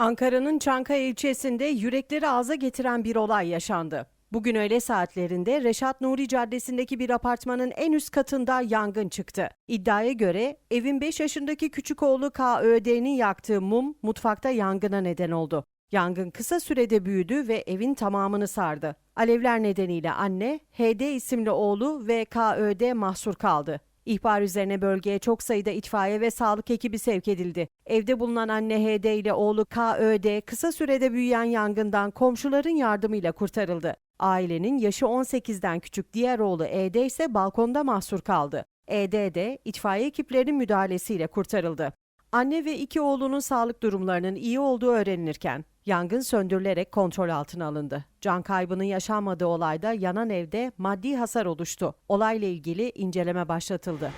Ankara'nın Çankaya ilçesinde yürekleri ağza getiren bir olay yaşandı. Bugün öğle saatlerinde Reşat Nuri Caddesi'ndeki bir apartmanın en üst katında yangın çıktı. İddiaya göre evin 5 yaşındaki küçük oğlu KÖD'nin yaktığı mum mutfakta yangına neden oldu. Yangın kısa sürede büyüdü ve evin tamamını sardı. Alevler nedeniyle anne, HD isimli oğlu ve KÖD mahsur kaldı. İhbar üzerine bölgeye çok sayıda itfaiye ve sağlık ekibi sevk edildi. Evde bulunan anne HD ile oğlu KÖD kısa sürede büyüyen yangından komşuların yardımıyla kurtarıldı. Ailenin yaşı 18'den küçük diğer oğlu ED ise balkonda mahsur kaldı. ED de itfaiye ekiplerinin müdahalesiyle kurtarıldı. Anne ve iki oğlunun sağlık durumlarının iyi olduğu öğrenilirken yangın söndürülerek kontrol altına alındı. Can kaybının yaşanmadığı olayda yanan evde maddi hasar oluştu. Olayla ilgili inceleme başlatıldı.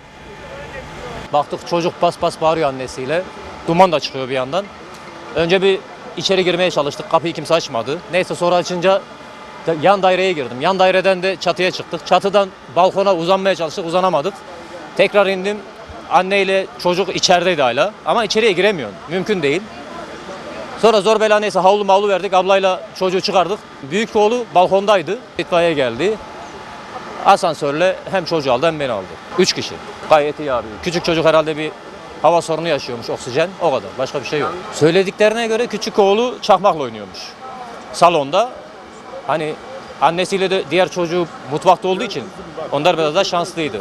Baktık çocuk bas bas bağırıyor annesiyle. Duman da çıkıyor bir yandan. Önce bir içeri girmeye çalıştık. Kapıyı kimse açmadı. Neyse sonra açınca yan daireye girdim. Yan daireden de çatıya çıktık. Çatıdan balkona uzanmaya çalıştık. Uzanamadık. Tekrar indim. Anneyle çocuk içerideydi hala. Ama içeriye giremiyorsun. Mümkün değil. Sonra zor bela neyse havlu mavlu verdik. Ablayla çocuğu çıkardık. Büyük oğlu balkondaydı. İtfaiye geldi. Asansörle hem çocuğu aldı hem beni aldı. Üç kişi. Gayet iyi abi. Küçük çocuk herhalde bir hava sorunu yaşıyormuş oksijen. O kadar. Başka bir şey yok. Söylediklerine göre küçük oğlu çakmakla oynuyormuş. Salonda. Hani annesiyle de diğer çocuğu mutfakta olduğu için onlar biraz daha şanslıydı.